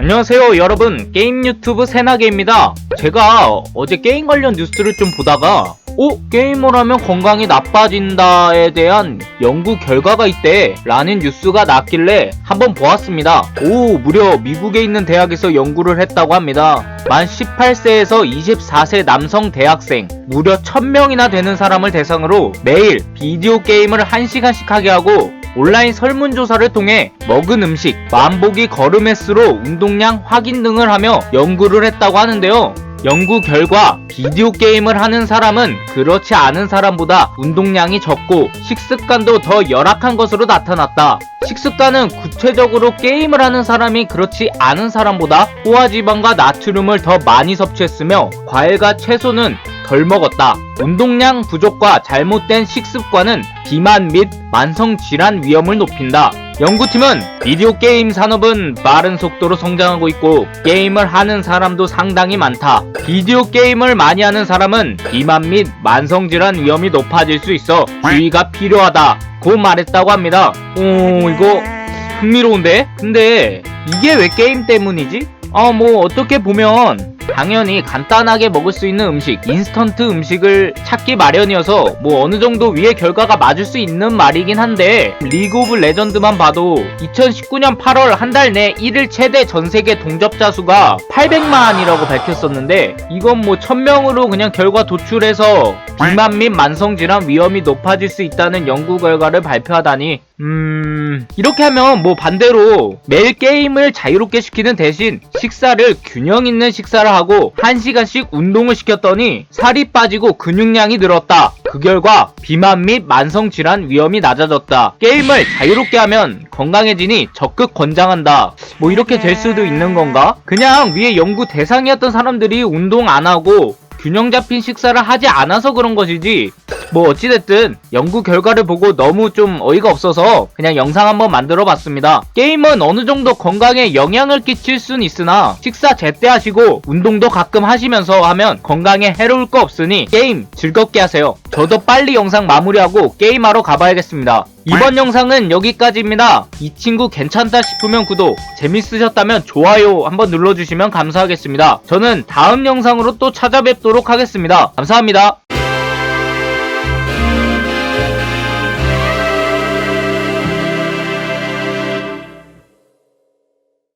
안녕하세요 여러분. 게임 유튜브 세나게입니다. 제가 어제 게임 관련 뉴스를 좀 보다가 어? 게임을 하면 건강이 나빠진다에 대한 연구 결과가 있대. 라는 뉴스가 났길래 한번 보았습니다. 오 무려 미국에 있는 대학에서 연구를 했다고 합니다. 만 18세에서 24세 남성 대학생 무려 1000명이나 되는 사람을 대상으로 매일 비디오 게임을 1시간씩 하게 하고 온라인 설문조사를 통해 먹은 음식, 만보기 걸음 횟수로 운동량 확인 등을 하며 연구를 했다고 하는데요. 연구 결과 비디오 게임을 하는 사람은 그렇지 않은 사람보다 운동량이 적고 식습관도 더 열악한 것으로 나타났다. 식습관은 구체적으로 게임을 하는 사람이 그렇지 않은 사람보다 포화지방과 나트륨을 더 많이 섭취했으며 과일과 채소는 덜 먹었다. 운동량 부족과 잘못된 식습관은 비만 및 만성 질환 위험을 높인다. 연구팀은 비디오 게임 산업은 빠른 속도로 성장하고 있고 게임을 하는 사람도 상당히 많다. 비디오 게임을 많이 하는 사람은 비만 및 만성 질환 위험이 높아질 수 있어 주의가 필요하다. 고 말했다고 합니다. 오 이거 흥미로운데? 근데 이게 왜 게임 때문이지? 아 뭐 어떻게 보면 당연히 간단하게 먹을 수 있는 음식, 인스턴트 음식을 찾기 마련이어서 뭐 어느 정도 위의 결과가 맞을 수 있는 말이긴 한데 리그 오브 레전드만 봐도 2019년 8월 한 달 내 1일 최대 전 세계 동접자 수가 800만이라고 밝혔었는데 이건 뭐 1000명으로 그냥 결과 도출해서 비만 및 만성질환 위험이 높아질 수 있다는 연구 결과를 발표하다니 음... 이렇게 하면 뭐 반대로 매일 게임을 자유롭게 시키는 대신 식사를 균형 있는 식사를 하고 1시간씩 운동을 시켰더니 살이 빠지고 근육량이 늘었다. 그 결과 비만 및 만성질환 위험이 낮아졌다. 게임을 자유롭게 하면 건강해지니 적극 권장한다. 뭐 이렇게 될 수도 있는 건가? 그냥 위에 연구 대상이었던 사람들이 운동 안 하고 균형 잡힌 식사를 하지 않아서 그런 것이지 뭐 어찌됐든 연구 결과를 보고 너무 좀 어이가 없어서 그냥 영상 한번 만들어 봤습니다 게임은 어느 정도 건강에 영향을 끼칠 순 있으나 식사 제때 하시고 운동도 가끔 하시면서 하면 건강에 해로울 거 없으니 게임 즐겁게 하세요 저도 빨리 영상 마무리하고 게임하러 가봐야겠습니다 이번 영상은 여기까지입니다. 이 친구 괜찮다 싶으면 구독, 재밌으셨다면 좋아요 한번 눌러주시면 감사하겠습니다. 저는 다음 영상으로 또 찾아뵙도록 하겠습니다. 감사합니다.